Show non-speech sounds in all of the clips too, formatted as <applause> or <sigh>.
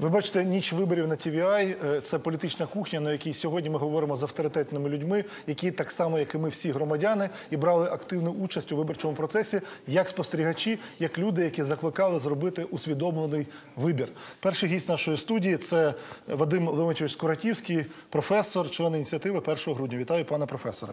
Ви бачите, ніч виборів на TVI – це політична кухня, на якій сьогодні ми говоримо з авторитетними людьми, які так само, як і ми всі громадяни, і брали активну участь у виборчому процесі як спостерігачі, як люди, які закликали зробити усвідомлений вибір. Перший гість нашої студії це Вадим Леонтьович Скоратівський, професор, член ініціативи 1 грудня. Вітаю, пане професоре.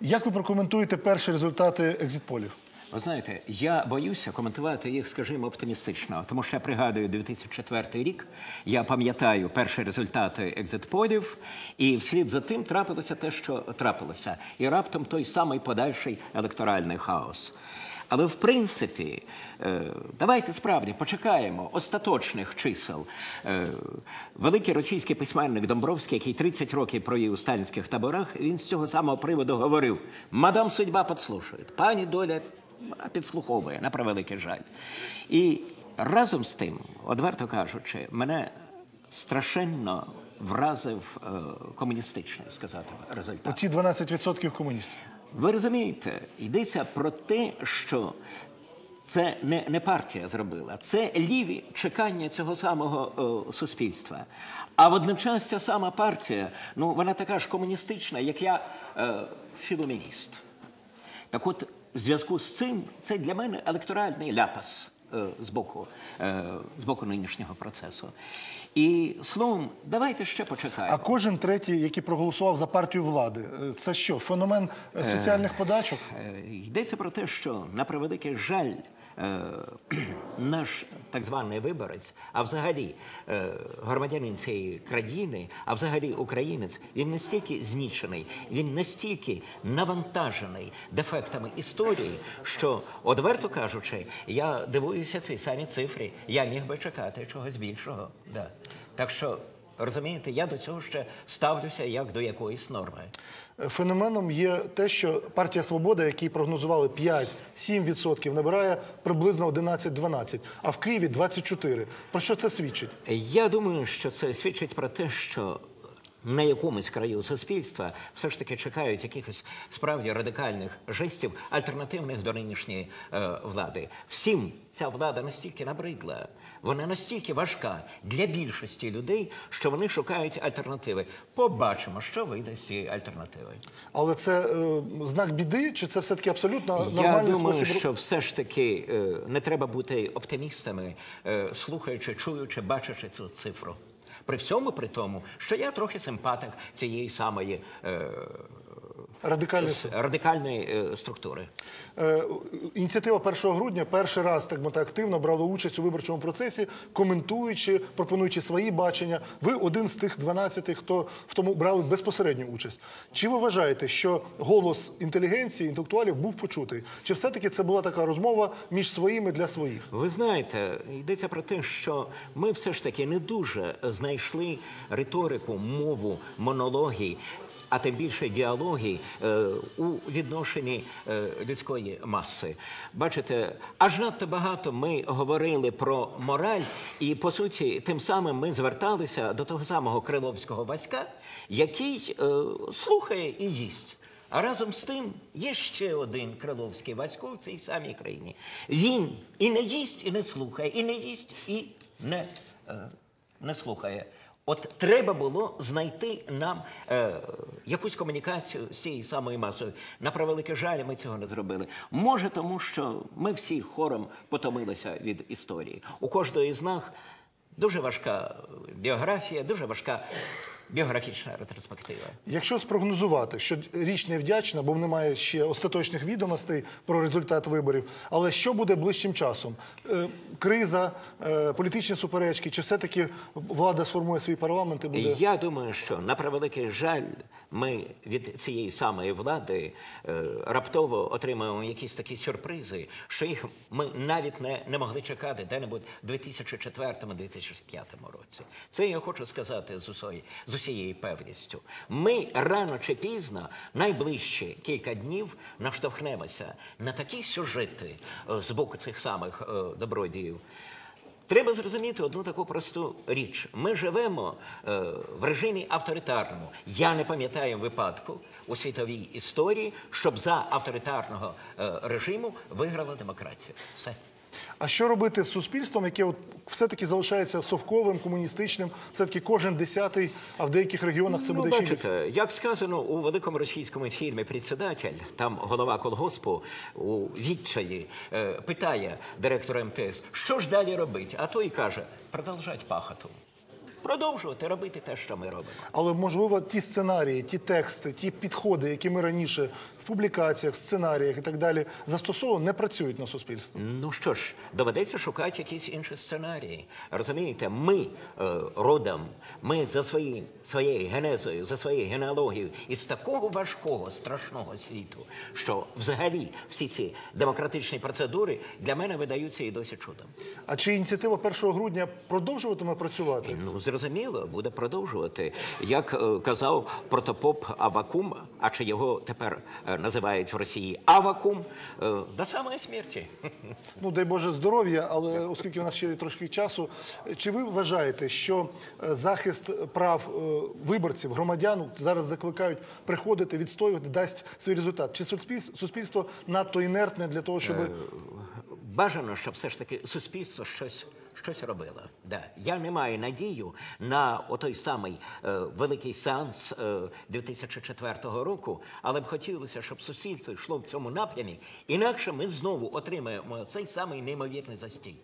Як ви прокоментуєте перші результати екзитполів? Ви знаєте, я боюся коментувати їх, скажімо, оптимістично, тому що я пригадую 2004 рік. Я пам'ятаю перші результати екзитполів, і вслід за тим трапилося те, що трапилося, і раптом той самий подальший електоральний хаос. Але в принципі, е, давайте справді почекаємо остаточних чисел. Е, Великий російський письменник Домбровський, який 30 років провів у сталінських таборах, він з цього самого приводу говорив: мадам судьба підслушує, пані доля підслуховує, на превеликий жаль. І разом з тим, одверто кажучи, мене страшенно вразив е, комуністичний, сказати, результат. Оці 12% комуністів. Ви розумієте, йдеться про те, що це не, не партія зробила, це ліві чекання цього самого е, суспільства. А водночас ця сама партія, ну вона така ж комуністична, як я е, філомініст. Так от, в зв'язку з цим, це для мене електоральний ляпас е, з боку, е, з боку нинішнього процесу. І словом, давайте ще почекаємо. А кожен третій, який проголосував за партію влади, е, це що? Феномен соціальних подачок? Йдеться про те, що на превеликий жаль. Е, <clears throat> Наш так званий виборець, а взагалі е, громадянин цієї країни, а взагалі українець, він настільки знічений, він настільки навантажений дефектами історії, що, одверто кажучи, я дивуюся цій самій цифрі. Я міг би чекати чогось більшого. Так що, розумієте, я до цього ще ставлюся як до якоїсь норми. Феноменом є те, що партія Свобода, які прогнозували 5-7%, набирає приблизно 11-12%, а в Києві 24%. Про що це свідчить? Я думаю, що це свідчить про те, що на якомусь краю суспільства все ж таки чекають якихось справді радикальних жестів, альтернативних до нинішньої е, влади. Всім ця влада настільки набридла, вона настільки важка для більшості людей, що вони шукають альтернативи. Побачимо, що вийде з цієї альтернативи. Але це е, знак біди, чи це все-таки абсолютно Я думаю, спосіб? що все ж таки е, не треба бути оптимістами, е, слухаючи, чуючи, бачачи цю цифру. При всьому при тому, що я трохи симпатик цієї самої е, Радикальний с- радикальної е, структури. Е, Ініціатива 1 грудня перший раз так мовити, активно брала участь у виборчому процесі, коментуючи, пропонуючи свої бачення. Ви один з тих 12, хто в тому брали безпосередню участь. Чи ви вважаєте, що голос інтелігенції, інтелектуалів був почутий? Чи все-таки це була така розмова між своїми для своїх? Ви знаєте, йдеться про те, що ми все ж таки не дуже знайшли риторику, мову, монологій. А тим більше діалогій е, у відношенні е, людської маси. Бачите, аж надто багато ми говорили про мораль, і по суті, тим самим ми зверталися до того самого Криловського Васька, який е, слухає і їсть. А разом з тим є ще один Криловський Васько в цій самій країні. Він і не їсть, і не слухає, і не їсть, і не, не слухає. От треба було знайти нам е, якусь комунікацію з цією самою масою. На превелике жаль, ми цього не зробили. Може, тому що ми всі хором потомилися від історії. У кожного з нас дуже важка біографія, дуже важка біографічна ретроспектива. Якщо спрогнозувати, що річ не вдячна, бо немає ще остаточних відомостей про результат виборів, але що буде ближчим часом? Е, Криза, е, політичні суперечки, чи все-таки влада сформує свій парламент і буде? Я думаю, що на превеликий жаль, ми від цієї самої влади е, раптово отримаємо якісь такі сюрпризи, що їх ми навіть не, не могли чекати де-небудь у 2004-2005 році. Це я хочу сказати з усої з усією певністю. Ми рано чи пізно, найближчі кілька днів, наштовхнемося на такі сюжети е, з боку цих самих е, добродіїв. Треба зрозуміти одну таку просту річ. Ми живемо е, в режимі авторитарному. Я не пам'ятаю випадку у світовій історії, щоб за авторитарного режиму виграла демократія. Все. А що робити з суспільством, яке от все-таки залишається совковим, комуністичним, все-таки кожен десятий, а в деяких регіонах це Ну, буде ще більше? як сказано у великому російському фільмі «Председатель», там голова колгоспу у відчаї е, питає директора МТС, що ж далі робити? А той каже, продовжать пахоту. Продовжувати робити те, що ми робимо. Але можливо ті сценарії, ті тексти, ті підходи, які ми раніше в публікаціях, в сценаріях і так далі застосовували, не працюють на суспільство. Ну що ж, доведеться шукати якісь інші сценарії. Розумієте, ми е, родом, ми за свої, своєю генезою, за своєю генеалогією із такого важкого, страшного світу, що взагалі всі ці демократичні процедури для мене видаються і досі чудом. А чи ініціатива 1 грудня продовжуватиме працювати? Ну, зрозуміло, буде продовжувати. Як е, казав протопоп Авакум, а чи його тепер е, називають в Росії Авакум, е, до самої смерті. Ну, дай Боже здоров'я, але оскільки у нас ще трошки часу, чи ви вважаєте, що захист прав виборців, громадян зараз закликають приходити, відстоювати, дасть свій результат? Чи суспільство надто інертне для того, щоб Бажано, щоб все ж таки суспільство щось. Щось робила. Да. Я не маю надію на той самий е, великий сеанс е, 2004 року, але б хотілося, щоб суспільство йшло в цьому напрямі. Інакше ми знову отримаємо цей самий неймовірний застій.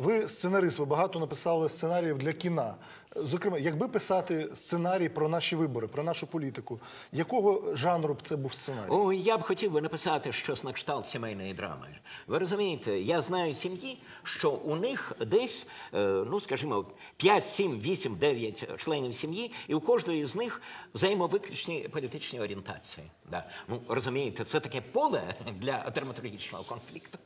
Ви сценарист, ви багато написали сценаріїв для кіна. Зокрема, якби писати сценарій про наші вибори, про нашу політику, якого жанру б це був сценарій? О, я б хотів би написати щось на кшталт сімейної драми. Ви розумієте, я знаю сім'ї, що у них десь, е, ну скажімо, 5, 7, 8, 9 членів сім'ї, і у кожної з них взаємовиключні політичні орієнтації. Да. Ну, розумієте, це таке поле для драматургічного конфлікту.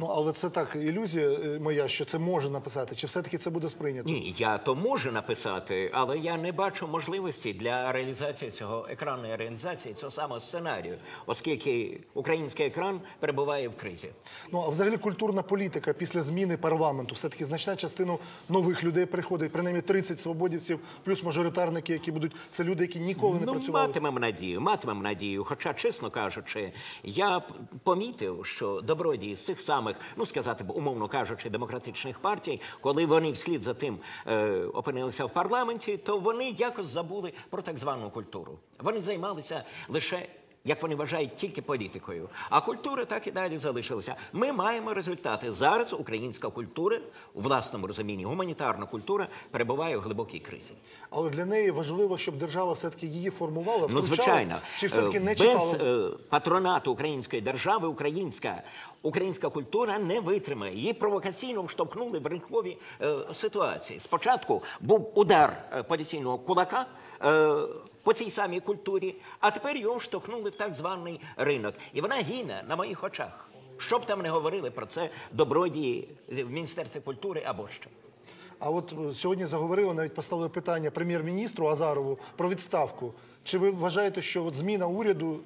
Ну але це так ілюзія е, моя, що це може написати, чи все-таки це буде сприйнято? Ні, я то можу написати, але я не бачу можливості для реалізації цього екранної реалізації цього самого сценарію, оскільки український екран перебуває в кризі. Ну а взагалі культурна політика після зміни парламенту, все-таки значна частина нових людей приходить, принаймні 30 свободівців, плюс мажоритарники, які будуть це люди, які ніколи не ну, працювали. матимемо надію, матимемо надію. Хоча, чесно кажучи, я помітив, що добродії з цих самих, ну сказати б, умовно кажучи, демократичних партій, коли вони вслід за тим е, опинилися в парламенті, то вони якось забули про так звану культуру. Вони займалися лише. Як вони вважають тільки політикою, а культура так і далі залишилася. Ми маємо результати. Зараз українська культура у власному розумінні, гуманітарна культура перебуває в глибокій кризі. Але для неї важливо, щоб держава все-таки її формувала, Ну, звичайно, чи все-таки не Е, чіпала. без е, патронату української держави українська, українська культура не витримає. Її провокаційно вштовхнули в ринкові е, ситуації. Спочатку був удар е, поліційного кулака. Е, по цій самій культурі, а тепер його штовхнули в так званий ринок. І вона гине на моїх очах. Що б там не говорили про це добродії в Міністерстві культури або що. А от е, сьогодні заговорили, навіть поставили питання прем'єр-міністру Азарову про відставку. Чи ви вважаєте, що от зміна уряду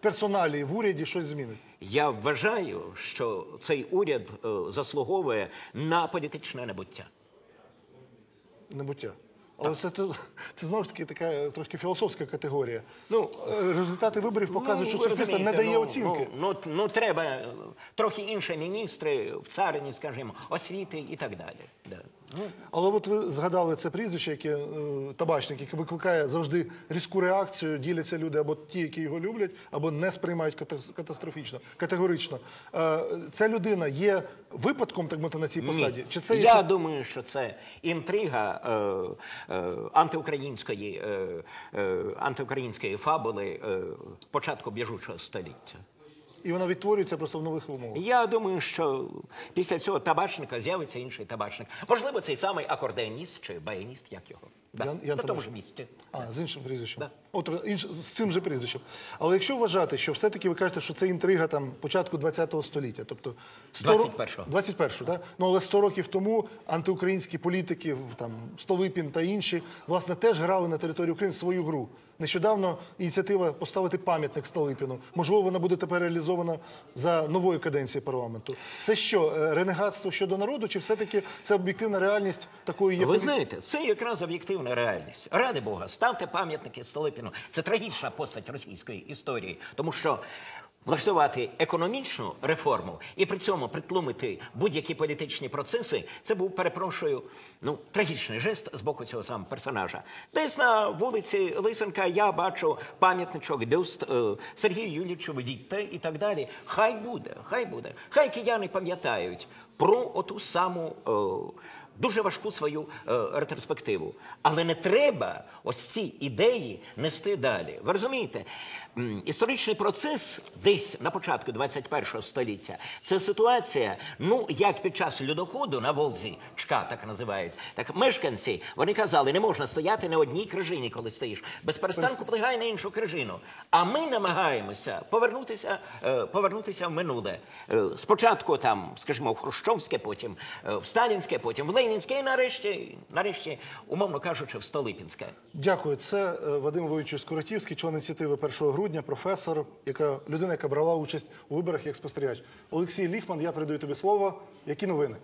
персоналі в уряді щось змінить? Я вважаю, що цей уряд е, заслуговує на політичне небуття. Небуття. Але це, це, це знову ж таки така е, трошки філософська категорія. Ну, е, результати виборів показують, що ви суспільство не дає ну, оцінки. Ну, ну, ну, треба е, трохи інші міністри в царині, скажімо, освіти і так далі. Да. Але от ви згадали це прізвище, яке е, табачник, яке викликає завжди різку реакцію, діляться люди або ті, які його люблять, або не сприймають ката- катастрофічно, категорично. Е, ця людина є випадком, так мовити, на цій посаді? Чи це є Я думаю, що це інтрига е, е, антиукраїнської, е, е, антиукраїнської фабули е, початку біжучого століття. І вона відтворюється просто в нових умовах? Я думаю, що після цього табачника з'явиться інший табачник. Можливо, цей самий акордеоніст чи баяніст, як його. Да. На тому ж місці. А, з іншим прізвищем. Да. От інш, з цим же прізвищем. Але якщо вважати, що все-таки ви кажете, що це інтрига там початку 20-го століття, тобто 100 21-го. 21-го, так? Ну але 100 років тому антиукраїнські політики, там Столипін та інші, власне, теж грали на території України свою гру. Нещодавно ініціатива поставити пам'ятник Столипіну. Можливо, вона буде тепер реалізована за новою каденцією парламенту. Це що, е, ренегатство щодо народу, чи все-таки це об'єктивна реальність такої є? Ви знаєте, це якраз об'єктивна реальність. Ради Бога, ставте пам'ятники Столипіну. Це трагічна постать російської історії, тому що влаштувати економічну реформу і при цьому притлумити будь-які політичні процеси, це був, перепрошую, ну трагічний жест з боку цього самого персонажа. Десь на вулиці Лисенка я бачу пам'ятничок, бюст е, Сергію Юлічу Вітте і так далі. Хай буде, хай буде. Хай кияни пам'ятають про оту саму. е, Дуже важку свою е, ретроспективу. Але не треба ось ці ідеї нести далі. Ви розумієте, історичний процес десь на початку 21 століття це ситуація, ну як під час льодоходу на Волзі, чка так називають, так мешканці вони казали, не можна стояти на одній крижині, коли стоїш. Без перестанку плигай на іншу крижину. А ми намагаємося повернутися, е, повернутися в минуле. Е, спочатку там, скажімо, в Хрущовське, потім е, в Сталінське, потім в Ленінське, нарешті, нарешті, умовно кажучи, в Столипінське. Дякую. Це е, Вадим Ловичович Скоротівський, член ініціативи 1 грудня, професор, яка людина, яка брала участь у виборах як спостерігач. Олексій Ліхман, я передаю тобі слово. Які новини?